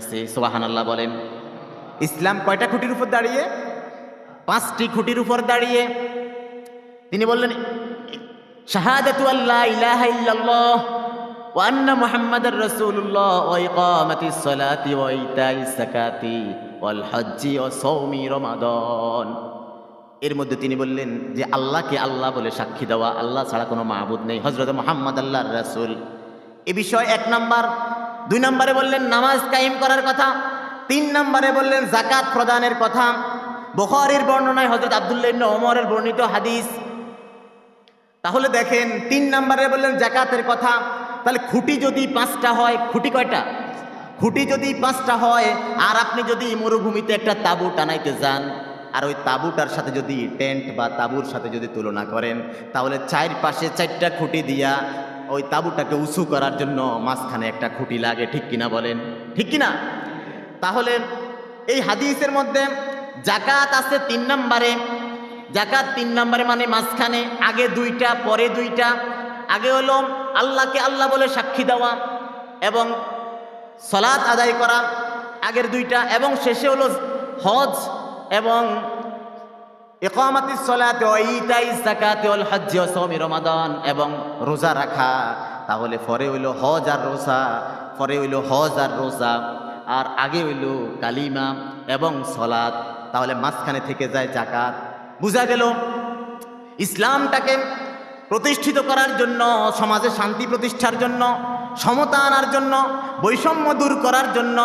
আছে সোবাহান আল্লাহ বলেন। ইসলাম কয়টা খুঁটির উপর দাঁড়িয়ে? পাঁচটি খুঁটির উপর দাঁড়িয়ে। তিনি বললেন, শাহাদাতু আল্লাহ এর মধ্যে তিনি বললেন যে, আল্লাহকে আল্লাহ বলে সাক্ষী দেওয়া, আল্লাহ ছাড়া কোনো মাহবুদ নেই। হজরত মোহাম্মদ আল্লাহ রাসূল। এ বিষয় এক নাম্বার দুই নম্বরে বললেন নামাজ কায়েম করার কথা। তিন নম্বরে বললেন জাকাত প্রদানের কথা। বুখারীর বর্ণনায় হজরত আব্দুল্লাহ ওমরের বর্ণিত হাদিস। তাহলে দেখেন, তিন নম্বরে বললেন জাকাতের কথা। তাহলে খুঁটি যদি পাঁচটা হয়, খুঁটি কয়টা? খুঁটি যদি পাঁচটা হয়, আর আপনি যদি মরুভূমিতে একটা তাঁবু টানাইতে যান, আর ওই তাঁবুটার সাথে যদি টেন্ট বা তাঁবুর সাথে যদি তুলনা করেন, তাহলে চার পাশে চারটা খুঁটি দিয়া ওই তাঁবুটাকে উঁচু করার জন্য মাঝখানে একটা খুঁটি লাগে, ঠিক কিনা বলেন? ঠিক কিনা? তাহলে এই হাদিসের মধ্যে জাকাত আছে তিন নম্বরে। জাকাত তিন নম্বরে মানে মাঝখানে, আগে দুইটা, পরে দুইটা। আগে হলো আল্লাহকে আল্লাহ বলে সাক্ষী দেওয়া এবং সলাৎ আদায় করা, আগের দুইটা এবং শেষে হলো হজ এবং এবং রোজা রাখা। তাহলে পরে হইল হজ আর রোজা, পরে হইল হজ আর রোজা, আর আগে হইল কালিমা এবং সলাদ তাহলে মাঝখানে থেকে যায় জাকাত বুঝা গেল? ইসলামটাকে প্রতিষ্ঠিত করার জন্য, সমাজে শান্তি প্রতিষ্ঠার জন্য, সমতা আনার জন্য, বৈষম্য দূর করার জন্য,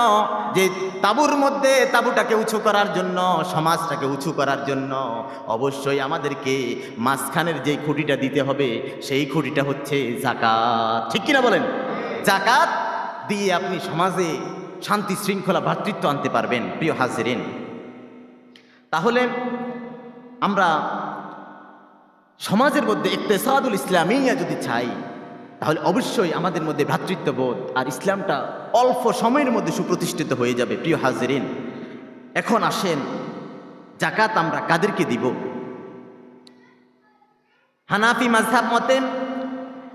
যে তাবুর মধ্যে তাবুটাকে উঁচু করার জন্য, সমাজটাকে উঁচু করার জন্য, অবশ্যই আমাদেরকে মাঝখানের যে খুঁটিটা দিতে হবে, সেই খুঁটিটা হচ্ছে জাকাত। ঠিক কিনা বলেন? জাকাত দিয়ে আপনি সমাজে শান্তি শৃঙ্খলা ভ্রাতৃত্ব আনতে পারবেন, প্রিয় হাজিরিন। তাহলে আমরা সমাজের মধ্যে ইকতেসাদুল ইসলামিয়া যদি চাই, তাহলে অবশ্যই আমাদের মধ্যে ভ্রাতৃত্ববোধ আর ইসলামটা অল্প সময়ের মধ্যে সুপ্রতিষ্ঠিত হয়ে যাবে, প্রিয় হাজরিন। এখন আসেন, জাকাত আমরা কাদেরকে দিব? হানাফি মাঝহাব মতে,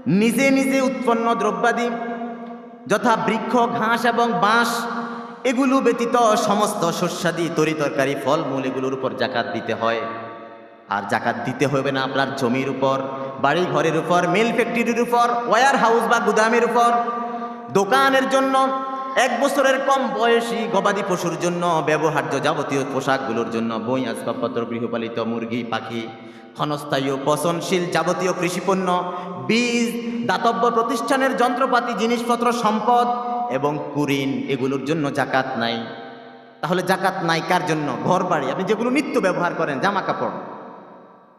নিজে নিজে উৎপন্ন দ্রব্যাদি, যথা বৃক্ষ, ঘাস এবং বাঁশ, এগুলো ব্যতীত সমস্ত শস্যাদি, তরি তরকারি, ফলমূল, এগুলোর উপর জাকাত দিতে হয়। আর জাকাত দিতে হবে না আপনার জমির উপর, বাড়ি ঘরের উপর, মিল ফ্যাক্টরির উপর, ওয়ার হাউস বা গুদামের উপর। দোকানের জন্য, এক বছরের কম বয়সী গবাদি পশুর জন্য, ব্যবহার্য যাবতীয় পোশাকগুলোর জন্য, বই, আসবাবপত্র, গৃহপালিত মুরগি, পাখি, ক্ষণস্থায়ী পচনশীল যাবতীয় কৃষিপণ্য, বীজ, দাতব্য প্রতিষ্ঠানের যন্ত্রপাতি, জিনিসপত্র, সম্পদ এবং কুরিন, এগুলোর জন্য জাকাত নাই। তাহলে জাকাত নাই কার জন্য? ঘর বাড়ি আপনি যেগুলো নিত্য ব্যবহার করেন, জামা কাপড়।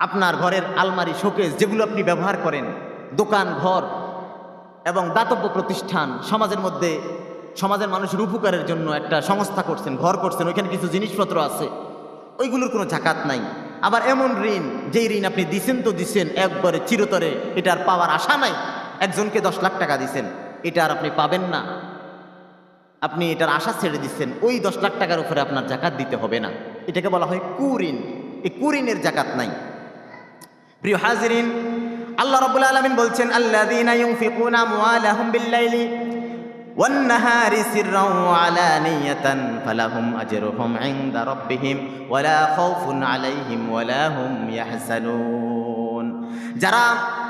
আপনার ঘরের আলমারি, শোকেস, যেগুলো আপনি ব্যবহার করেন, দোকান, ঘর এবং দাতব্য প্রতিষ্ঠান, সমাজের মধ্যে, সমাজের মানুষের উপকারের জন্য একটা সংস্থা করছেন, ঘর করছেন, ওইখানে কিছু জিনিসপত্র আছে, ওইগুলোর কোনো জাকাত নাই। আবার এমন ঋণ, যেই ঋণ আপনি দিছেন তো দিছেন, একবারে চিরতরে এটার পাওয়ার আশা নাই, একজনকে দশ লাখ টাকা দিছেন, এটা আর আপনি পাবেন না। আপনি এটার আশা ছেড়ে দিচ্ছেন ওই দশ লাখ টাকার উপরে আপনার জাকাত দিতে হবে না। এটাকে বলা হয় কুঋণ এই কুঋণের জাকাত নাই। প্রিয় হাজিরিন, আল্লাহ রাব্বুল আলমিন বলছেন, আল্লাযীনা ইউনফিকুনা আমওয়ালাহুম বিল্লাইলি ওয়ান নাহারি সিররান ওয়া আলানিয়াতান ফালাহুম আজরুহুম ولا ওয়ালা খাউফুন আলাইহিম ওয়ালা হুম যারা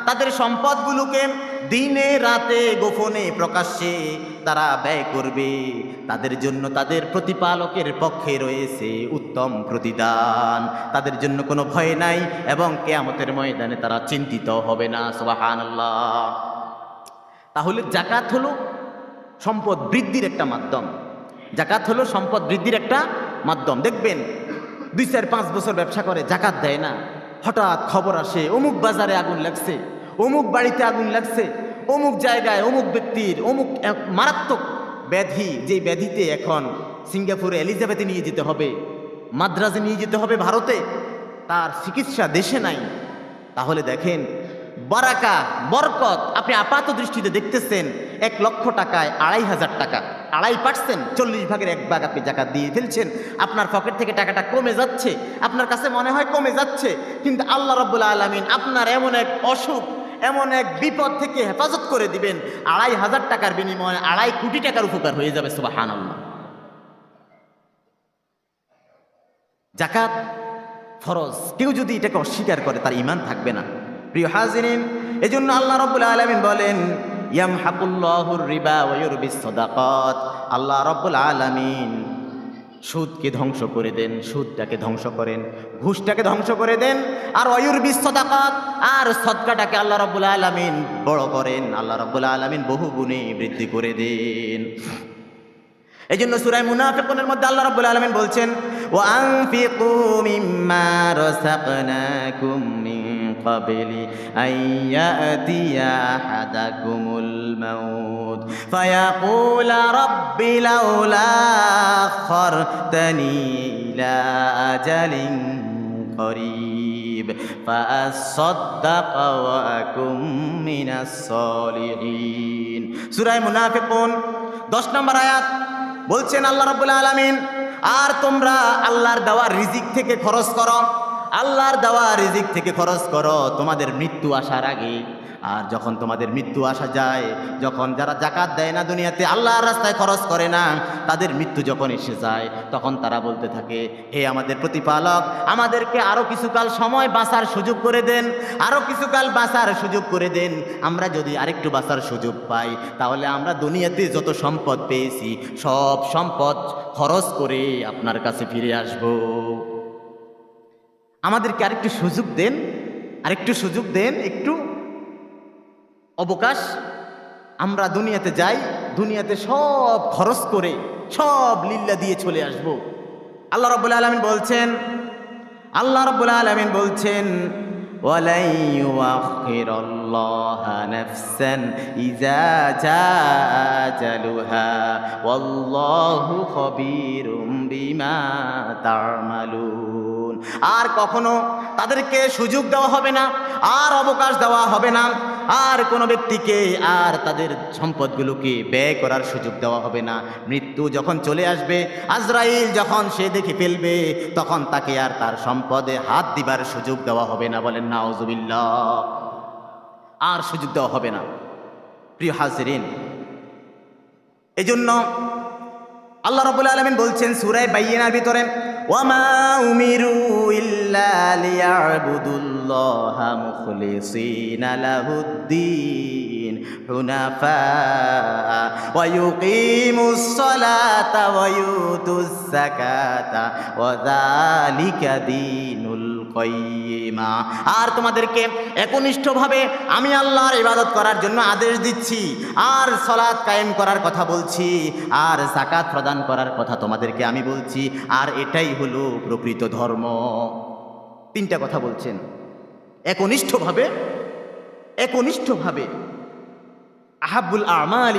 তাদের সম্পদগুলোকে দিনে রাতে গোপনে প্রকাশ্যে তারা ব্যয় করবে। তাদের জন্য তাদের প্রতিপালকের পক্ষে রয়েছে উত্তম প্রতিদান। তাদের জন্য কোনো ভয় নাই এবং কেয়ামতের ময়দানে তারা চিন্তিত হবে না সোবাহান তাহলে জাকাত হলো সম্পদ বৃদ্ধির একটা মাধ্যম। জাকাত হলো সম্পদ বৃদ্ধির একটা মাধ্যম। দেখবেন, দুই চার পাঁচ বছর ব্যবসা করে জাকাত দেয় না। হঠাৎ খবর আসে, অমুক বাজারে আগুন লাগছে। অমুক বাড়িতে আগুন লাগছে, অমুক জায়গায় অমুক ব্যক্তির অমুক মারাত্মক ব্যাধি, যে ব্যাধিতে এখন সিঙ্গাপুরে এলিজাবেথে নিয়ে যেতে হবে, মাদ্রাজে নিয়ে যেতে হবে ভারতে, তার চিকিৎসা দেশে নাই। তাহলে দেখেন, বারাকা, বরকত, আপনি আপাত দৃষ্টিতে দেখতেছেন, এক লক্ষ টাকায় আড়াই হাজার টাকা। আড়াই পার্সেন্ট চল্লিশ ভাগের এক ভাগ আপনি জাকাত দিয়ে ফেলছেন। আপনার পকেট থেকে টাকাটা কমে যাচ্ছে, আপনার কাছে মনে হয় কমে যাচ্ছে, কিন্তু আল্লাহ রব্বুল আলমিন আপনার এমন এক অসুখ, এমন এক বিপদ থেকে হেফাজত করে দিবেন, আড়াই হাজার টাকার বিনিময়ে আড়াই কোটি টাকার উপকার হয়ে যাবে সুবাহ আনন্দ জাকাত ফরজ, কেউ যদি এটাকে অস্বীকার করে, তার ইমান থাকবে না। প্রিয় হাজিরিন, এজন্য আল্লাহ রব্বুল আলমিন বলেন ইয়াম রিবা আল্লাহ রব্বুল আলমিন সুদকে ধ্বংস করে দেন, সুদটাকে ধ্বংস করেন, ঘুষটাকে ধ্বংস করে দেন, আর অয়ুরবিস সদাকত, আর সদকাটাকে আল্লাহ রব্বুল আলমিন বড় করেন। আল্লাহ রব্বুল আলমিন বহু গুণে বৃদ্ধি করে দেন। এই জন্য সুরায় মুনাফিকুনের মধ্যে আল্লাহ রাব্বুল আলামিন বলছেন, ওয়া আনফিকু মিম্মা রাযাকনাকুম মিন ক্বাবলি আন ইয়াতিয়া আহাদাকুমুল মাউত ফায়াকুলা রাব্বি লাউলা আখারতানি ইলা আজালিন قريب فأصدق وأكن من الصالحين سورة মুনাফিকুন 10 নম্বর আয়াত বলছেন আল্লাহ রাব্বুল আলামিন আর তোমরা আল্লাহর দেওয়া রিজিক থেকে খরচ করো আল্লাহর দেওয়া রিজিক থেকে খরচ করো, তোমাদের মৃত্যু আসার আগে। আর যখন তোমাদের মৃত্যু আসা যায়, যখন যারা জাকাত দেয় না দুনিয়াতে, আল্লাহর রাস্তায় খরচ করে না, তাদের মৃত্যু যখন এসে যায়, তখন তারা বলতে থাকে, হে আমাদের প্রতিপালক, আমাদেরকে আরও কিছুকাল সময় বাঁচার সুযোগ করে দেন আরও কিছুকাল বাঁচার সুযোগ করে দেন। আমরা যদি আরেকটু বাঁচার সুযোগ পাই, তাহলে আমরা দুনিয়াতে যত সম্পদ পেয়েছি, সব সম্পদ খরচ করে আপনার কাছে ফিরে আসব। আমাদেরকে আরেকটু সুযোগ দেন, আরেকটু সুযোগ দেন, একটু অবকাশ। আমরা দুনিয়াতে যাই, দুনিয়াতে সব খরচ করে সব লিল্লা দিয়ে চলে আসব। আল্লাহ রব্বুল আলমিন বলছেন, আল্লাহ রব্বুল আলমিন বলছেন বিমা তার মালু আর কখনো তাদেরকে সুযোগ দেওয়া হবে না, আর অবকাশ দেওয়া হবে না, আর কোনো ব্যক্তিকে আর তাদের সম্পদগুলোকে ব্যয় করার সুযোগ দেওয়া হবে না। মৃত্যু যখন চলে আসবে, আজরাইল যখন সে দেখে ফেলবে, তখন তাকে আর তার সম্পদে হাত দিবার সুযোগ দেওয়া হবে না বলেন, নাউজুবিল্লাহ। আর সুযোগ দেওয়া হবে না। প্রিয় হাজরিন এই জন্য আল্লাহ রবুল আলমিন বলছেন সুরায় বাইয়েনার ভিতরে ওয়ামা উমিরু ইল্লা লিয়াবুদুল্লাহা মুখলিসিনা লাহুদ্দিন হুনাফা ওয়া ইউকিমুস সালাতা ওয়া ইউতুজ যাকাতা ওয়া যালিকা দীনুল কয়িমা আর তোমাদেরকে একনিষ্ঠভাবে আমি আল্লাহর ইবাদত করার জন্য আদেশ দিচ্ছি। আর সলাৎ কায়েম করার কথা বলছি। আর জাকাত প্রদান করার কথা তোমাদেরকে আমি বলছি। আর এটাই হলো প্রকৃত ধর্ম। তিনটা কথা বলছেন। একনিষ্ঠভাবে একনিষ্ঠভাবে আহাবুল আমাল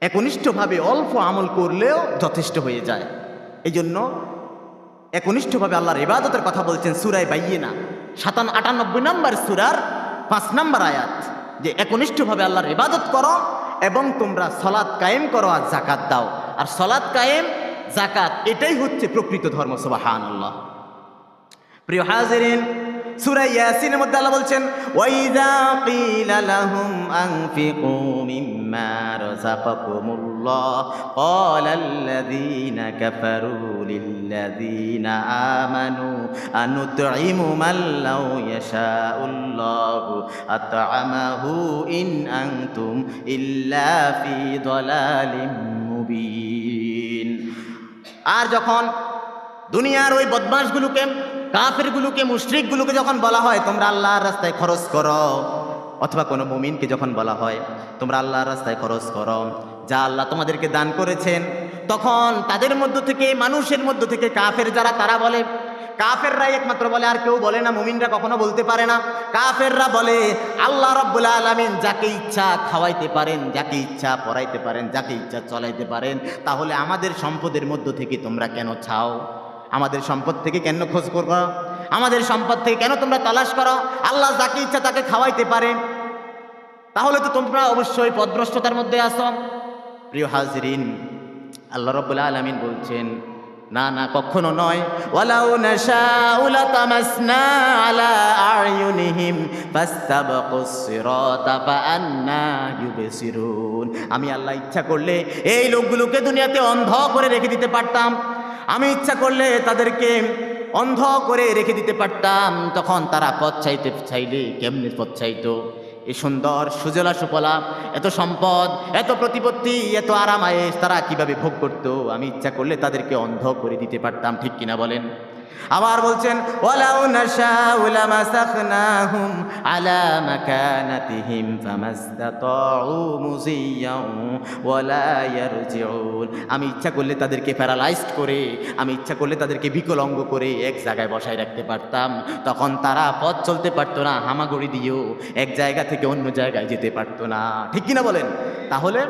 একনিষ্ঠভাবে অল্প আমল করলেও যথেষ্ট হয়ে যায়। এই জন্য একনিষ্ঠভাবে আল্লাহর ইবাদতের কথা বলছেন সুরায় বাইয়ে না সাতান আটানব্বই নম্বর সুরার পাঁচ নম্বর আয়াত, যে একনিষ্ঠভাবে আল্লাহর ইবাদত করো এবং তোমরা সলাৎ কায়েম করো আর জাকাত দাও। আর সলাৎ কায়েম জাকাত এটাই হচ্ছে প্রকৃত ধর্ম সুবাহান আল্লাহ প্রিয় হাজিরিন সূরা ইয়াসিনের মধ্যে আল্লাহ বলছেন ওয়াইদা কিলা লাহুম আনফিকু মিম্মা রাযাকাকুমুল্লাহ ক্বালাল্লাযীনা কাফারু লিল্লাযীনা আমানু, আনুতঈমু মান লাউ ইয়াশাউল্লাহু আত'আমাহু ইন আনতুম ইল্লা ফি দালালিম মুবিন আর যখন দুনিয়ার ওই বদমাশগুলোকে কাফেরগুলোকে, মুশরিকগুলোকে যখন বলা হয়, তোমরা আল্লাহর রাস্তায় খরচ করো, অথবা কোনো মুমিনকে যখন বলা হয়, তোমরা আল্লাহর রাস্তায় খরচ করো, যা আল্লাহ তোমাদেরকে দান করেছেন, তখন তাদের মধ্য থেকে, মানুষের মধ্য থেকে কাফের যারা, তারা বলে, কাফেররাই একমাত্র বলে, আর কেউ বলে না, মুমিনরা কখনো বলতে পারে না। কাফেররা বলে, আল্লাহ রব্বুল আলমিন যাকে ইচ্ছা খাওয়াইতে পারেন, যাকে ইচ্ছা পড়াইতে পারেন, যাকে ইচ্ছা চলাইতে পারেন, তাহলে আমাদের সম্পদের মধ্য থেকে তোমরা কেন চাও? আমাদের সম্পদ থেকে কেন খোঁজ করো আমাদের সম্পদ থেকে কেন তোমরা তালাশ করো? আল্লাহ যাকে ইচ্ছা তাকে খাওয়াইতে পারে। তাহলে তো তোমরা অবশ্যই পদভ্রষ্টতার মধ্যে আসো প্রিয় হাজরিন, আল্লাহ রব্বুল আলমিন বলছেন, না না, কখনো নয়। আলা আমি আল্লাহ ইচ্ছা করলে এই লোকগুলোকে দুনিয়াতে অন্ধ করে রেখে দিতে পারতাম। আমি ইচ্ছা করলে তাদেরকে অন্ধ করে রেখে দিতে পারতাম। তখন তারা পথ চাইতে চাইলে কেমনি পথ চাইতো? এই সুন্দর সুজলা সুফলা, এত সম্পদ, এত প্রতিপত্তি, এত আরামায়েশ তারা কীভাবে ভোগ করতো? আমি ইচ্ছা করলে তাদেরকে অন্ধ করে দিতে পারতাম, ঠিক কিনা বলেন? আবার বলছেন, ওয়ালাউ নাশাউ লামাসাখনাহুম আলা মাকানাতিহিম ফামাস্তাতাউ মুজিয়াও ওয়ালা ইয়ারজিউন। আমি ইচ্ছা করলে তাদেরকে প্যারালাইজড করে, আমি ইচ্ছা করলে তাদেরকে বিকলাঙ্গ করে এক জায়গায় বসায় রাখতে পারতাম। তখন তারা পথ চলতে পারতো না, হামাগুড়ি দিয়েও এক জায়গা থেকে অন্য জায়গায় যেতে পারতো না। ঠিক কিনা বলেন? তাহলে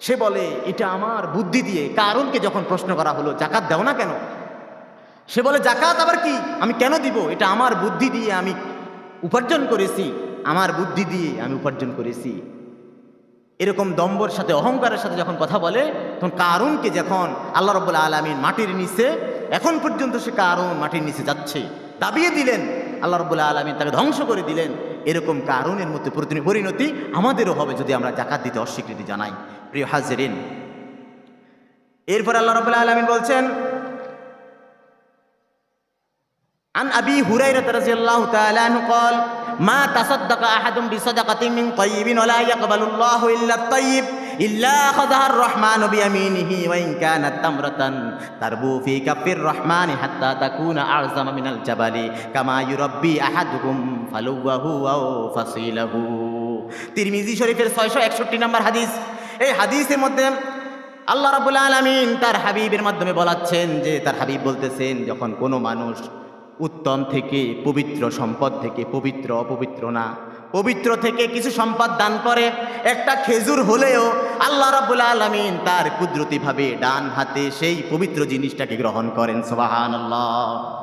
সে বলে, এটা আমার বুদ্ধি দিয়ে কারণকে যখন প্রশ্ন করা হলো, জাকাত দাও না কেন? সে বলে, জাকাত আবার কি? আমি কেন দিব? এটা আমার বুদ্ধি দিয়ে আমি উপার্জন করেছি। আমার বুদ্ধি দিয়ে আমি উপার্জন করেছি। এরকম দম্বর সাথে, অহংকারের সাথে যখন কথা বলে, তখন কারুনকে যখন আল্লাহ রব্বুল আলমিন মাটির নিচে, এখন পর্যন্ত সে কারুন মাটির নিচে যাচ্ছে, দাবিয়ে দিলেন, আল্লাহ রব্বুল আলমিন তাকে ধ্বংস করে দিলেন, এরকম কারুনের মধ্যে পরিণতি আমাদেরও হবে যদি আমরা জাকাত দিতে অস্বীকৃতি জানাই। প্রিয় হাজরিন, এরপর আল্লাহ রব্বুল আলমিন বলছেন عن أبي هريرة رضي الله تعالى عنه قال ما تصدق أحد بصدقة من طيب ولا يقبل الله إلا الطيب إلا أخذها الرحمن بيمينه وإن كانت تمرة تربو في كف الرحمن حتى تكون أعظم من الجبل كما يربي أحدكم فلوه أو فصيله তিরমিজি শরীফের ছয়শো একষট্টি নম্বর হাদিস এই হাদিসের মধ্যে আল্লাহ রাবুল আলমিন তার হাবিবের মাধ্যমে বলাচ্ছেন যে তার হাবিব বলতেছেন যখন কোনো মানুষ উত্তম থেকে পবিত্র সম্পদ থেকে পবিত্র অপবিত্র না। পবিত্র থেকে কিছু সম্পদ দান করে। একটা খেজুর হলেও আল্লাহ রাবুল আলমিন তার কুদরতিভাবে ডান হাতে সেই পবিত্র জিনিসটাকে গ্রহণ করেন সোবাহান আল্লাহ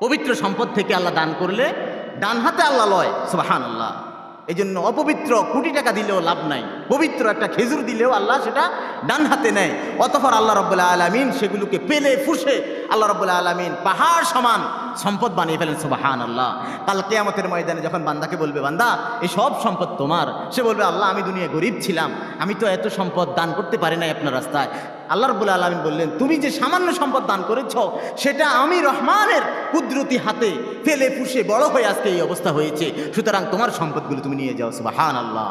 পবিত্র সম্পদ থেকে আল্লাহ দান করলে ডান হাতে আল্লাহ লয় সোবাহান আল্লাহ এই জন্য অপবিত্র কোটি টাকা দিলেও লাভ নাই। পবিত্র একটা খেজুর দিলেও আল্লাহ সেটা ডান হাতে নেয়। অতপর আল্লাহ রব্বুল্লাহ আলমিন সেগুলোকে পেলে ফুসে আল্লাহ রব্বুল্লাহ আলমিন পাহাড় সমান সম্পদ বানিয়ে ফেলেন সুবাহান আল্লাহ কাল কেয়ামতের ময়দানে যখন বান্দাকে বলবে, বান্দা, এই সব সম্পদ তোমার? সে বলবে, আল্লাহ, আমি দুনিয়া গরিব ছিলাম। আমি তো এত সম্পদ দান করতে পারি নাই আপনার রাস্তায়। আল্লাহ রব্বুল আলমিন বললেন, তুমি যে সামান্য সম্পদ দান করেছ, সেটা আমি রহমানের কুদরতি হাতে ফেলে পুষে বড় হয়ে আজকে এই অবস্থা হয়েছে। সুতরাং তোমার সম্পদগুলো তুমি নিয়ে যাও সুবাহান আল্লাহ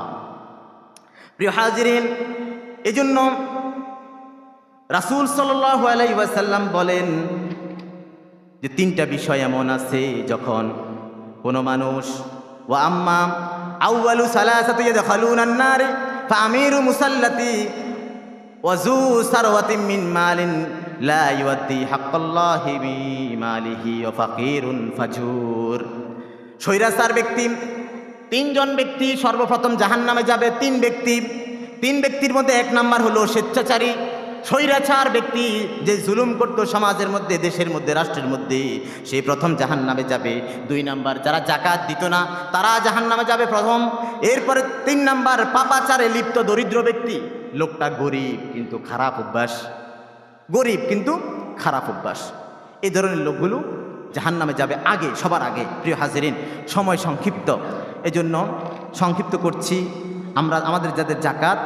প্রিয় হাজিরিন, এজন্য রাসুল সাল্লাম বলেন যে তিনটা বিষয় এমন আছে যখন কোনো মানুষ ও আম্মা, আউয়ালু সালাসাতু ইয়াদখালুনা আন-নার, ফাআমিরু মুসাল্লাতি ওয়াজু সারওয়াতিন মিন মালিন লা ইউদ্দি হাক্কাল্লাহি বিমালিহি ওয়া ব্যক্তি, তিনজন ব্যক্তি সর্বপ্রথম জাহান্নামে যাবে, তিন ব্যক্তি। তিন ব্যক্তির মধ্যে এক নাম্বার হলো স্বেচ্ছাচারী। স্বৈরাচার ব্যক্তি যে জুলুম করত সমাজের মধ্যে, দেশের মধ্যে, রাষ্ট্রের মধ্যে, সে প্রথম জাহান নামে যাবে। দুই নাম্বার, যারা জাকাত দিত না, তারা জাহান নামে যাবে প্রথম। এরপরে তিন নাম্বার, পাপাচারে লিপ্ত দরিদ্র ব্যক্তি। লোকটা গরিব কিন্তু খারাপ অভ্যাস। গরিব কিন্তু খারাপ অভ্যাস। এই ধরনের লোকগুলো জাহান নামে যাবে আগে, সবার আগে। প্রিয় হাজিরিন, সময় সংক্ষিপ্ত। এজন্য সংক্ষিপ্ত করছি। আমরা, আমাদের যাদের জাকাত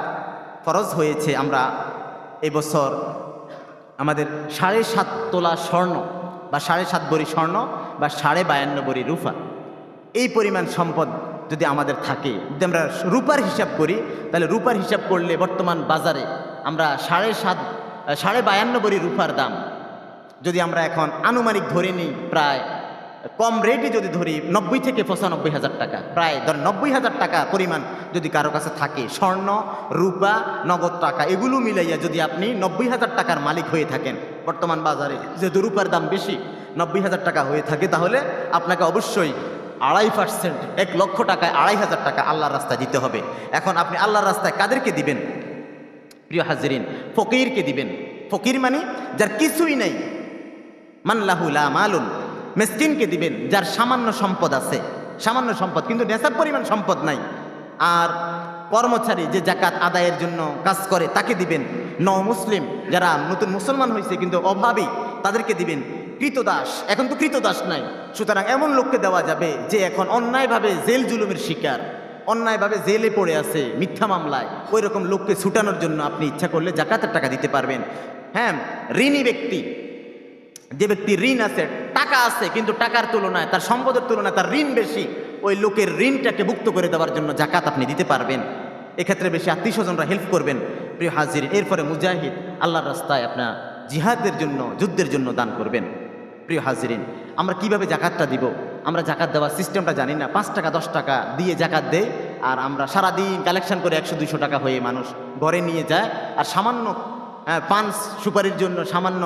ফরজ হয়েছে, আমরা এবছর আমাদের সাড়ে সাত তোলা স্বর্ণ বা সাড়ে সাত বড়ি স্বর্ণ বা সাড়ে বায়ান্ন বড়ি রূপা। এই পরিমাণ সম্পদ যদি আমাদের থাকে, যদি আমরা রূপার হিসাব করি, তাহলে রূপার হিসাব করলে বর্তমান বাজারে আমরা সাড়ে সাত, সাড়ে বায়ান্ন বড়ি রূপার দাম। যদি আমরা এখন আনুমানিক ধরে নিই প্রায় কম রেটে যদি ধরি, নব্বই থেকে পঁচানব্বই হাজার টাকা। প্রায় ধর নব্বই হাজার টাকা পরিমাণ যদি কারও কাছে থাকে, স্বর্ণ, রূপা, নগদ টাকা, এগুলো মিলাইয়া যদি আপনি নব্বই হাজার টাকার মালিক হয়ে থাকেন, বর্তমান বাজারে যেহেতু রূপার দাম বেশি, নব্বই হাজার টাকা হয়ে থাকে, তাহলে আপনাকে অবশ্যই আড়াই পার্সেন্ট এক লক্ষ টাকায় আড়াই হাজার টাকা আল্লাহর রাস্তায় দিতে হবে। এখন আপনি আল্লাহর রাস্তায় কাদেরকে দিবেন? প্রিয় হাজরিন, ফকিরকে দিবেন। ফকির মানে যার কিছুই নেই। মানলাহুলা মালুন। মেসকিনকে দিবেন, যার সামান্য সম্পদ আছে। সামান্য সম্পদ, কিন্তু নেশার পরিমাণ সম্পদ নাই। আর কর্মচারী যে জাকাত আদায়ের জন্য কাজ করে, তাকে দিবেন। ন মুসলিম, যারা নতুন মুসলমান হয়েছে কিন্তু অভাবী, তাদেরকে দিবেন। কৃতদাস, এখন তো কৃতদাস নাই। সুতরাং এমন লোককে দেওয়া যাবে যে এখন অন্যায়ভাবে জেল জুলুমের শিকার, অন্যায়ভাবে জেলে পড়ে আছে মিথ্যা মামলায়। ওই রকম লোককে ছুটানোর জন্য আপনি ইচ্ছা করলে জাকাতের টাকা দিতে পারবেন। হ্যাঁ ঋণী ব্যক্তি যে ব্যক্তি ঋণ আছে টাকা আছে কিন্তু টাকার তুলনায় তার সম্পদের তুলনায় তার ঋণ বেশি ওই লোকের ঋণটাকে মুক্ত করে দেওয়ার জন্য জাকাত আপনি দিতে পারবেন। এক্ষেত্রে বেশি আত্মীয় স্বজনরা হেল্প করবেন। প্রিয় হাজির এরপরে মুজাহিদ আল্লাহর রাস্তায় আপনার জিহাদের জন্য যুদ্ধের জন্য দান করবেন। প্রিয় হাজিরিন আমরা কীভাবে জাকাতটা দিব? আমরা জাকাত দেওয়ার সিস্টেমটা জানি না। পাঁচ টাকা দশ টাকা দিয়ে জাকাত দেয় আর আমরা সারাদিন কালেকশন করে একশো দুইশো টাকা হয়ে মানুষ ঘরে নিয়ে যায়। আর সামান্য হ্যাঁ, পান সুপারির জন্য সামান্য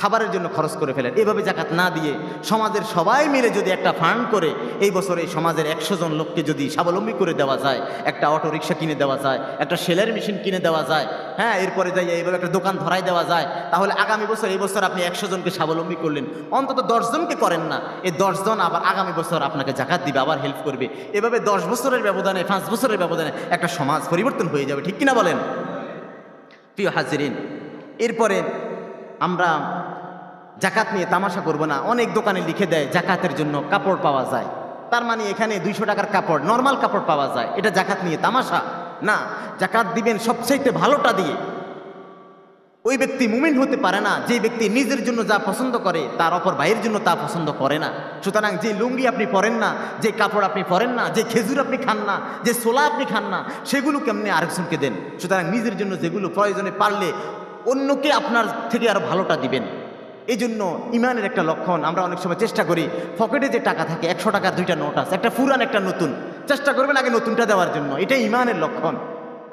খাবারের জন্য খরচ করে ফেলেন। এভাবে জাকাত না দিয়ে সমাজের সবাই মিলে যদি একটা ফান্ড করে, এই বছরে সমাজের একশো জন লোককে যদি স্বাবলম্বী করে দেওয়া যায়, একটা অটো রিক্সা কিনে দেওয়া যায়, একটা সেলাই মেশিন কিনে দেওয়া যায় হ্যাঁ এরপরে যাই এইভাবে একটা দোকান ধরাই দেওয়া যায়, তাহলে আগামী বছর, এই বছর আপনি একশো জনকে স্বাবলম্বী করলেন। অন্তত দশজনকে করেন না, এই দশজন আবার আগামী বছর আপনাকে জাকাত দিবে, আবার হেল্প করবে। এভাবে দশ বছরের ব্যবধানে, পাঁচ বছরের ব্যবধানে একটা সমাজ পরিবর্তন হয়ে যাবে, ঠিক কিনা বলেন? প্রিয় হাজিরিন, এরপরে আমরা জাকাত নিয়ে তামাশা করব না। অনেক দোকানে লিখে দেয় জাকাতের জন্য কাপড় পাওয়া যায়। তার মানে এখানে দুইশো টাকার কাপড় নর্মাল কাপড় পাওয়া যায়। এটা জাকাত নিয়ে তামাশা? না, জাকাত দিবেন সবচাইতে ভালোটা দিয়ে। ওই ব্যক্তি মুমিন হতে পারে না, যে ব্যক্তি নিজের জন্য যা পছন্দ করে, তার অপর ভাইয়ের জন্য তা পছন্দ করে না। সুতরাং যে লুঙ্গি আপনি পরেন না, যে কাপড় আপনি পরেন না, যে খেজুর আপনি খান না, যে সোলা আপনি খান না, সেগুলো কেমনি আরেকজনকে দেন? সুতরাং নিজের জন্য যেগুলো প্রয়োজনে পারলে অন্যকে আপনার থেকে আরও ভালোটা দিবেন। এই জন্য ইমানের একটা লক্ষণ আমরা অনেক সময় চেষ্টা করি। পকেটে যে টাকা থাকে, একশো টাকা, দুইটা নোট আছে, একটা পুরান, একটা নতুন। চেষ্টা করবেন আগে নতুনটা দেওয়ার জন্য। এটা ইমানের লক্ষণ।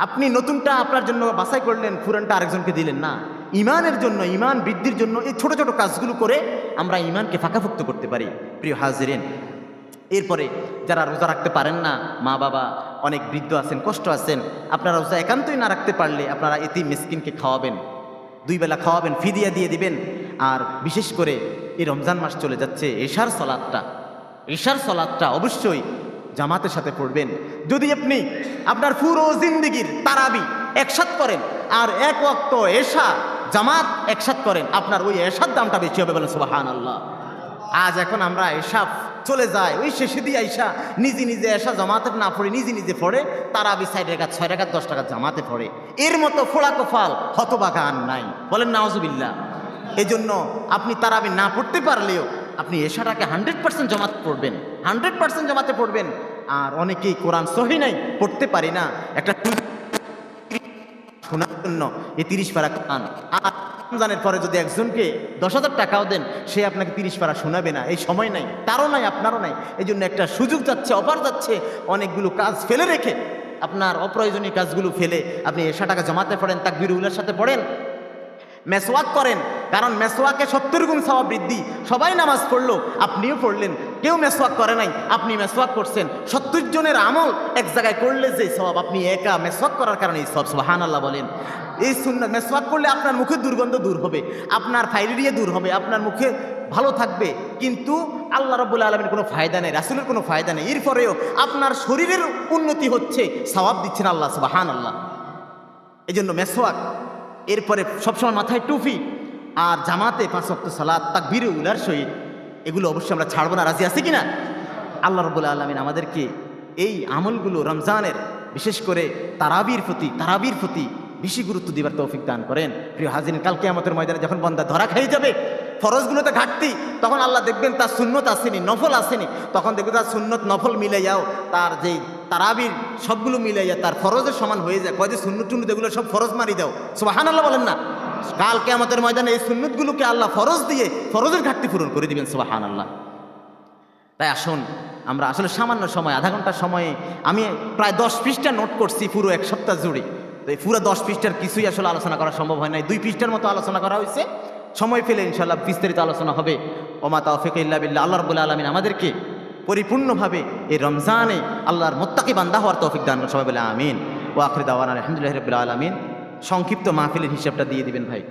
আপনি নতুনটা আপনার জন্য বাছাই করলেন, পুরানটা আরেকজনকে দিলেন, না। ইমানের জন্য, ইমান বৃদ্ধির জন্য এই ছোট ছোট কাজগুলো করে আমরা ইমানকে ফাঁকাফুক্ত করতে পারি। প্রিয় হাজিরেন, এরপরে যারা রোজা রাখতে পারেন না, মা বাবা অনেক বৃদ্ধ আছেন, কষ্ট আছেন, আপনারা রোজা একান্তই না রাখতে পারলে আপনারা এটি মিসকিনকে খাওয়াবেন। দুই বেলা খাওয়াবেন, ফিদিয়া দিয়ে দিবেন। আর বিশেষ করে এই রমজান মাস চলে যাচ্ছে, এশার সলাদটা। এশার সলাদটা অবশ্যই জামাতের সাথে পড়বেন। যদি আপনি আপনার পুরো জিন্দিগির তারাবি একসাথ করেন, আর এক অক্ত এশা জামাত একসাথ করেন, আপনার ওই এশার দামটা বেশি হবে বলেন সুবাহান আল্লাহ আজ এখন আমরা এসব চলে যায়। ওই শেষে দিয়ে আইসা নিজে নিজে এসা জামাতে না পড়ে, নিজে নিজে পড়ে তারা বি সাইড রেখা ছয় রেখা দশ টাকা জামাতে পড়ে। এর মতো ফোড়া কফাল হতবাগা আর নাই। বলেন নাওজুবিল্লা এই জন্য আপনি তারাবি না পড়তে পারলেও আপনি এশাটাকে হান্ড্রেড পার্সেন্ট জমাতে পড়বেন। হান্ড্রেড পার্সেন্ট জমাতে পড়বেন। আর অনেকেই কোরআন সহি নাই, পড়তে পারি না। একটা শোনার জন্য এই তিরিশ পারা খান আর রমজানের পরে যদি একজনকে দশ হাজার টাকাও দেন, সে আপনাকে তিরিশ পারা শোনাবে না। এই সময় নাই, তারও নাই, আপনারও নাই। এই জন্য একটা সুযোগ যাচ্ছে, অফার যাচ্ছে, অনেকগুলো কাজ ফেলে রেখে আপনার অপ্রয়োজনীয় কাজগুলো ফেলে আপনি এশা টাকা জমাতে পারেন, তাকবির উল্লার সাথে পড়েন। মেসওয়াক করেন, কারণ মেসওয়াকে সত্তর গুণ সওয়াব বৃদ্ধি। সবাই নামাজ পড়ল, আপনিও পড়লেন, কেউ মেসওয়াক করে নাই, আপনি মেসওয়াক করছেন। সত্তর জনের আমল এক জায়গায় করলে যে সব আপনি একা মেসওয়াক করার কারণে এই সব সুবাহান আল্লাহ বলেন। এই শূন্য মেসওয়াক করলে আপনার মুখের দুর্গন্ধ দূর হবে, আপনার ফাইলেরিয়া দূর হবে, আপনার মুখে ভালো থাকবে, কিন্তু আল্লাহ রব্বুল আলমের কোনো ফায়দা নেই, রাসুলের কোনো ফায়দা নেই। এরপরেও আপনার শরীরের উন্নতি হচ্ছে, সওয়াব দিচ্ছেন আল্লাহ সুবাহান আল্লাহ এই জন্য মেসওয়াক এরপরে সবসময় মাথায় টুপি আর জামাতে পাঁচ অক্ট সালাদ তাকবীরে উলার সহিত। এগুলো অবশ্যই আমরা ছাড়বো না। রাজি আছে কিনা? আল্লাহ রবুল্লা আলমিন আমাদেরকে এই আমলগুলো রমজানের, বিশেষ করে তারাবির প্রতি তারাবির প্রতি বেশি গুরুত্ব দিবার তৌফিক দান করেন। প্রিয় হাজিন কালকে আমাদের ময়দানে যখন বন্দা ধরা খেয়ে যাবে ফরজগুলোতে ঘাটতি, তখন আল্লাহ দেখবেন তার সুন্নত আসেনি, নফল আসেনি। তখন দেখবেন তার সুন্নত নফল মিলে যাও তার যেই তারাবির সবগুলো মিলে যায় তার ফরজের সমান হয়ে যায়। কয় যে সুন্নত টুন্নত এগুলো সব ফরজ মারি দাও। সুবাহান আল্লাহ বলেন না। কালকে আমাদের ময়দানে এই সুন্নতগুলোকে আল্লাহ ফরজ দিয়ে ফরজের ঘাটতি পূরণ করে দিবেন সুবাহান আল্লাহ তাই আসুন, আমরা আসলে সামান্য সময়, আধা ঘণ্টার সময়ে, আমি প্রায় দশ পৃষ্ঠা নোট করছি পুরো এক সপ্তাহ জুড়ে। তো এই পুরো দশ পৃষ্ঠার কিছুই আসলে আলোচনা করা সম্ভব হয় নাই। দুই পৃষ্ঠার মতো আলোচনা করা হয়েছে। সময় পেলে ইনশাল্লাহ বিস্তারিত আলোচনা হবে। ওমা তাওফিক ইল্লা বিল্লাহ। আল্লাহ রবুল্লা আলমিন আমাদেরকে পরিপূর্ণভাবে এই রমজানে আল্লাহর মোত্তাকি বান্দা হওয়ার তৌফিক দান সবাই বলে আমিন। ও আখরি দাওয়ান আলহামদুলিল্লাহ রবিল্লা আলমিন। সংক্ষিপ্ত মাহফিলের হিসাবটা দিয়ে দিবেন ভাই।